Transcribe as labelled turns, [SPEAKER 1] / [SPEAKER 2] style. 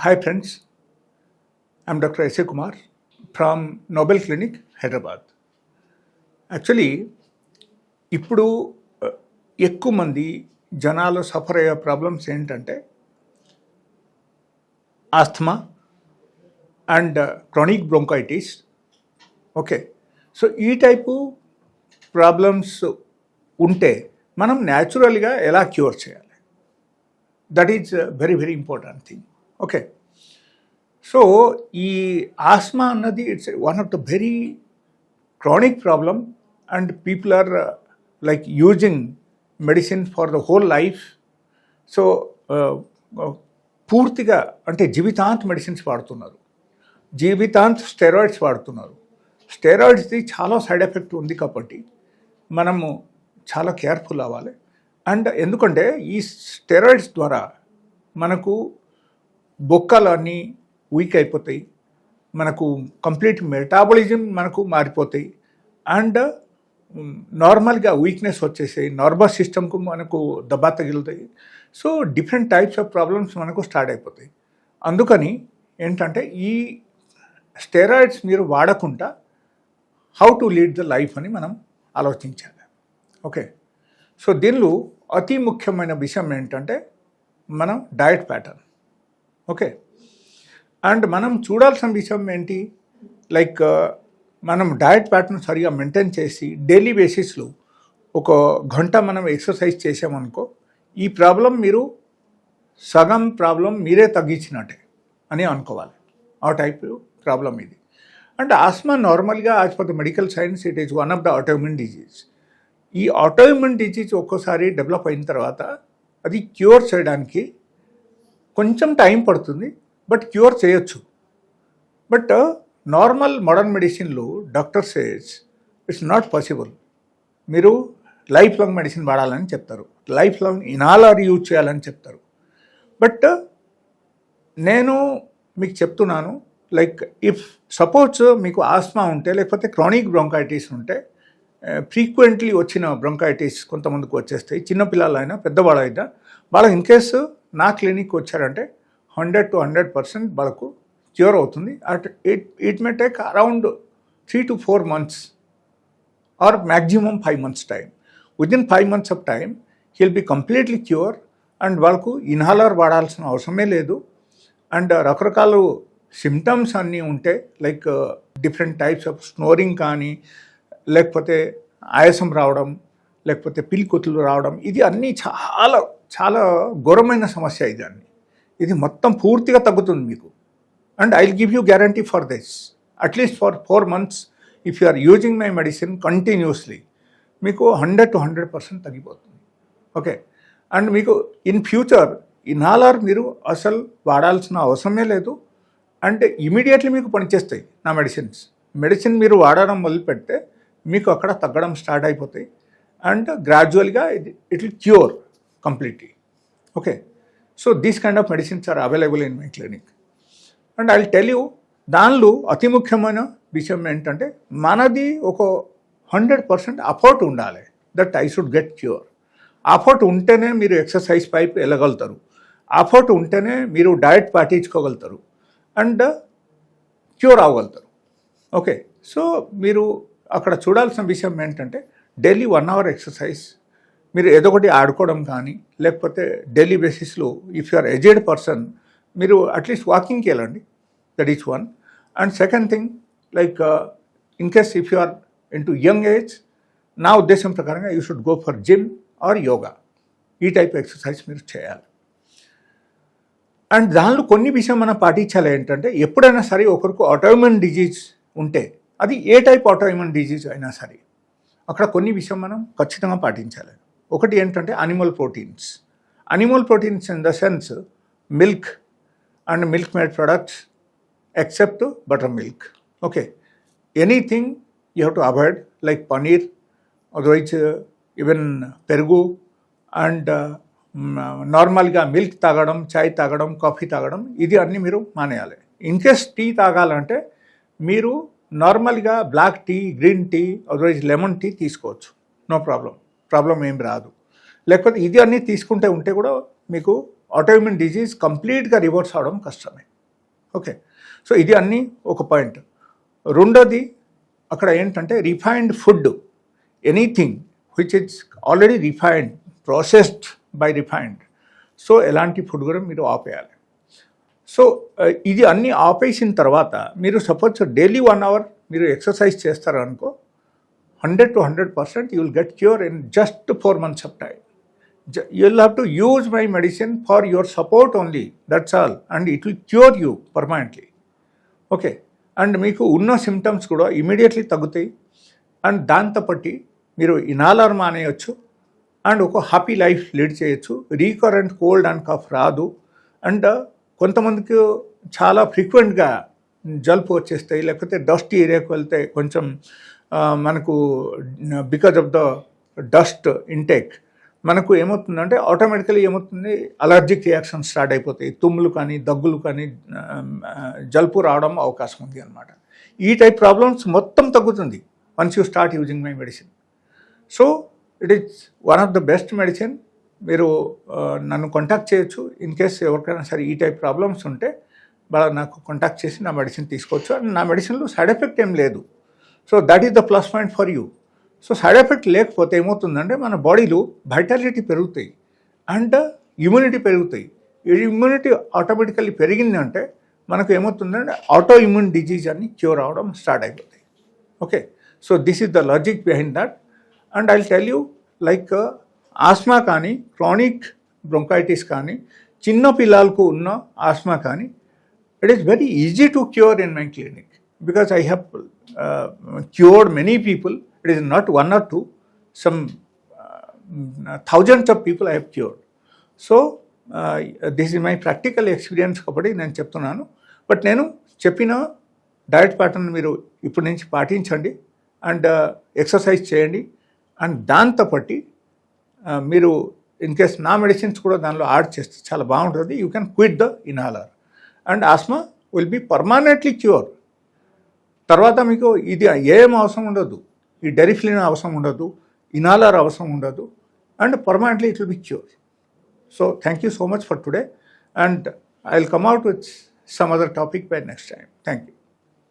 [SPEAKER 1] Hi friends, I'm Dr. S. Kumar Kumar from Nobel Clinic, Hyderabad. Actually ఇప్పుడు uh, ఎక్కువ మంది జనాలు suffer అయ్యే ప్రాబ్లమ్స్ ఏంటంటే asthma and chronic bronchitis okay so ఈ టైపు ప్రాబ్లమ్స్ ఉంటే మనం న్యాచురల్గా ఎలా క్యూర్ చేయాలి that is very very important thing okay. So ఈ ఆస్మా అన్నది it's one of the very chronic problem and people are like using medicine for the whole life so uh, uh, పూర్తిగా అంటే జీవితాంత్ medicines వాడుతున్నారు. జీవితాంత్ steroids వాడుతున్నారు. స్టెరాయిడ్స్ది చాలా side effect ఉంది కాబట్టి మనము చాలా కేర్ఫుల్ అవ్వాలి. అండ్ ఎందుకంటే ఈ స్టెరాయిడ్స్ ద్వారా మనకు బొక్కలు అన్నీ వీక్ అయిపోతాయి. మనకు కంప్లీట్ మెటాబలిజం మనకు మారిపోతాయి. అండ్ నార్మల్గా వీక్నెస్ వచ్చేసాయి. నార్మల్ సిస్టమ్కు మనకు దెబ్బ తగులుతాయి. So different types of problems మనకు స్టార్ట్ అయిపోతాయి. అందుకని ఏంటంటే ఈ స్టెరాయిడ్స్ మీరు వాడకుండా how to lead the life అని మనం ఆలోచించాలి. ఓకే సో దీనిలో అతి ముఖ్యమైన విషయం ఏంటంటే మనం డయట్ ప్యాటర్న్ ఓకే. అండ్ మనం చూడాల్సిన విషయం ఏంటి? లైక్ మనం డయట్ ప్యాటర్న్ సరిగా మెయింటైన్ చేసి డైలీ బేసిస్లో ఒక గంట మనం ఎక్సర్సైజ్ చేసామనుకో ఈ ప్రాబ్లం మీరు సగం ప్రాబ్లం మీరే తగ్గించినట్టే అని అనుకోవాలి. ఆ టైప్ ప్రాబ్లం ఇది. అండ్ ఆస్మా నార్మల్గా as per the medical science it is one of the autoimmune disease. ఈ ఆటోఇమ్యూన్ డిజీజ్ ఒక్కోసారి డెవలప్ అయిన తర్వాత అది క్యూర్ చేయడానికి కొంచెం టైం పడుతుంది బట్ క్యూర్ చేయొచ్చు. బట్ నార్మల్ మోడర్న్ మెడిసిన్లో doctor says it's not possible మీరు లైఫ్ లాంగ్ మెడిసిన్ వాడాలని చెప్తారు. లైఫ్ లాంగ్ ఇనాలర్ యూజ్ చేయాలని చెప్తారు. బట్ uh, నేను మీకు చెప్తున్నాను లైక్ ఇఫ్ సపోజ్ మీకు ఆస్మా ఉంటే లేకపోతే క్రానిక్ బ్రోంకైటిస్ ఉంటే uh, ఫ్రీక్వెంట్లీ వచ్చిన బ్రోంకైటిస్ కొంతమందికి వచ్చేస్తాయి. చిన్నపిల్లలైనా పెద్దవాళ్ళైనా. వాళ్ళకి ఇన్ కేసు నా క్లినిక్ వచ్చారంటే హండ్రెడ్ టు హండ్రెడ్ పర్సెంట్ వాళ్ళకు క్యూర్ అవుతుంది. At it it may take around three to four months or maximum five months time within five months of time heal be completely cure and వాళ్ళకు inhaler వాడాల్సిన అవసరమే లేదు. And రకరకాల symptoms అన్నీ ఉంటే like different types of snoring కానీ లేకపోతే ఆయాసం రావడం లేకపోతే పిలికొతులు రావడం ఇది అన్నీ చాలా చాలా ఘోరమైన సమస్య ఇదాన్ని ఇది మొత్తం పూర్తిగా తగ్గుతుంది మీకు. And I give you guarantee for this at least for four months if you are using my medicine continuously మీకు హండ్రెడ్ టు హండ్రెడ్ పర్సెంట్ తగ్గిపోతుంది. ఓకే అండ్ మీకు ఇన్ ఫ్యూచర్ ఇన్హాలర్ మీరు అసలు వాడాల్సిన అవసరమే లేదు. అండ్ ఇమీడియట్లీ మీకు పనిచేస్తాయి నా మెడిసిన్స్ మెడిసిన్ మీరు వాడడం మొదలుపెడితే మీకు అక్కడ తగ్గడం స్టార్ట్ అయిపోతాయి. అండ్ గ్రాడ్యువల్గా ఇది it will cure completely okay so these kind of medicines are available in my clinic and I tell you దానిలో అతి ముఖ్యమైన విషయం ఏంటంటే మనది ఒక హండ్రెడ్ పర్సెంట్ అఫోర్ట్ ఉండాలి. That I should get cure effort ఉంటేనే మీరు ఎక్సర్సైజ్ పైప్ వెళ్ళగలుగుతారు. అఫోర్ట్ ఉంటేనే మీరు డయట్ పాటించుకోగలుగుతారు. అండ్ క్యూర్ అవ్వగలుగుతారు. ఓకే సో మీరు అక్కడ చూడాల్సిన విషయం ఏంటంటే డైలీ వన్ అవర్ ఎక్సర్సైజ్ మీరు ఏదో ఒకటి ఆడుకోవడం కానీ లేకపోతే డైలీ బేసిస్లో if you are aged person మీరు అట్లీస్ట్ వాకింగ్కి వెళ్ళండి that is one and second thing like in case if you are in to young age నా ఉద్దేశం ప్రకారంగా you should go for gym or yoga ఈ టైప్ ఎక్సర్సైజ్ మీరు చేయాలి. And దానిలో కొన్ని విషయం మనం పాటించాలి ఏంటంటే ఎప్పుడైనా సరే ఒకరికి ఆటోయిమన్ డిజీజ్ ఉంటే అది ఏ టైప్ ఆటోయిమన్ డిజీజ్ అయినా సరే అక్కడ కొన్ని విషయం మనం ఖచ్చితంగా పాటించాలి. ఒకటి ఏంటంటే animal proteins animal proteins in the sense milk and milk made products except buttermilk okay anything you have to avoid like paneer otherwise even పెరుగు అండ్ నార్మల్గా మిల్క్ తాగడం చాయ్ తాగడం కాఫీ తాగడం ఇది అన్నీ మీరు మానేయాలి. ఇన్ కేస్ టీ తాగాలంటే మీరు నార్మల్గా black tea green tea otherwise lemon tea తీసుకోవచ్చు. నో ప్రాబ్లం ప్రాబ్లం ఏం రాదు. లేకపోతే ఇది అన్నీ తీసుకుంటే ఉంటే కూడా మీకు ఆటోమిన్ డిజీజ్ కంప్లీట్గా రివర్స్ అవడం కష్టమే. ఓకే సో ఇది అన్నీ ఒక పాయింట్ రెండోది అక్కడ ఏంటంటే refined food anything which is already refined processed by refined so ఎలాంటి ఫుడ్ కూడా మీరు ఆపేయాలి. సో ఇది అన్నీ ఆపేసిన తర్వాత మీరు సపోజ్ డైలీ వన్ అవర్ మీరు ఎక్సర్సైజ్ చేస్తారనుకో 100 to 100 percent you will get cure in just four months of time. You'll have to use my medicine for your support only. That's all. And it will cure you permanently. Okay and మీకు ఉన్న symptoms కూడా immediately తగ్గుతాయి and దాంతో పట్టి మీరు inhaler మానేయచ్చు and ఒక happy life lead చేయొచ్చు రీకరెంట్ కోల్డ్ అండ్ కఫ్ రాదు అండ్ కొంతమందికి చాలా ఫ్రీక్వెంట్గా జలుపు వచ్చేస్తాయి లేకపోతే డస్ట్ ఏరియాకు వెళ్తే కొంచెం మనకు because of the dust intake మనకు ఏమవుతుందంటే ఆటోమేటికలీ ఏమవుతుంది? అలర్జిక్ రియాక్షన్ స్టార్ట్ అయిపోతాయి. తుమ్ములు కానీ దగ్గులు కానీ జలుపు రావడం అవకాశం ఉంది అనమాట ఈ టైప్ ప్రాబ్లమ్స్ మొత్తం తగ్గుతుంది once you start using my medicine so it is one of the best medicine మీరు నన్ను కాంటాక్ట్ చేయొచ్చు. ఇన్ కేస్ ఎవరికైనా సరే ఈ టైప్ ప్రాబ్లమ్స్ ఉంటే బాగా నాకు కాంటాక్ట్ చేసి నా మెడిసిన్ తీసుకోవచ్చు. అండ్ నా మెడిసిన్లో సైడ్ ఎఫెక్ట్ ఏం లేదు. So that is the plus point for you so side effect లేకపోతే ఏమవుతుందంటే మన బాడీలో వైటాలిటీ పెరుగుతాయి అండ్ ఇమ్యూనిటీ పెరుగుతాయి. ఇమ్యూనిటీ ఆటోమేటికల్లీ పెరిగిందంటే మనకు ఏమవుతుందంటే ఆటో ఇమ్యూన్ డిజీజ్ అన్ని క్యూర్ అవడం స్టార్ట్ అయిపోతాయి. Okay so this is the logic behind that and I tell you like asthma కానీ క్రానిక్ బ్రొంకైటిస్ కానీ చిన్న పిల్లలకు ఉన్న ఆస్మా కానీ it is very easy to cure in my clinic because I have uh, cured many people. It is not one or two, some uh, thousands of people I have cured. So, uh, this is my practical experience కాబట్టి నేను చెప్తున్నాను but నేను చెప్పిన diet pattern మీరు ఇప్పటి నుంచి పాటించండి and exercise uh, చేయండి అండ్ దాంతో పట్టి uh, మీరు ఇన్ కేస్ నా మెడిసిన్స్ కూడా దానిలో యాడ్ చేస్తే చాలా బాగుంటుంది you can quit the inhaler and asthma will be permanently cure తర్వాత మీకు ఇది ఏం అవసరం ఉండదు. ఈ డెరిఫ్లిన్ అవసరం ఉండదు. ఇనాలర్ అవసరం ఉండదు. And permanently it will be cure so thank you so much for today and I will come out with some other topic by next time. Thank you.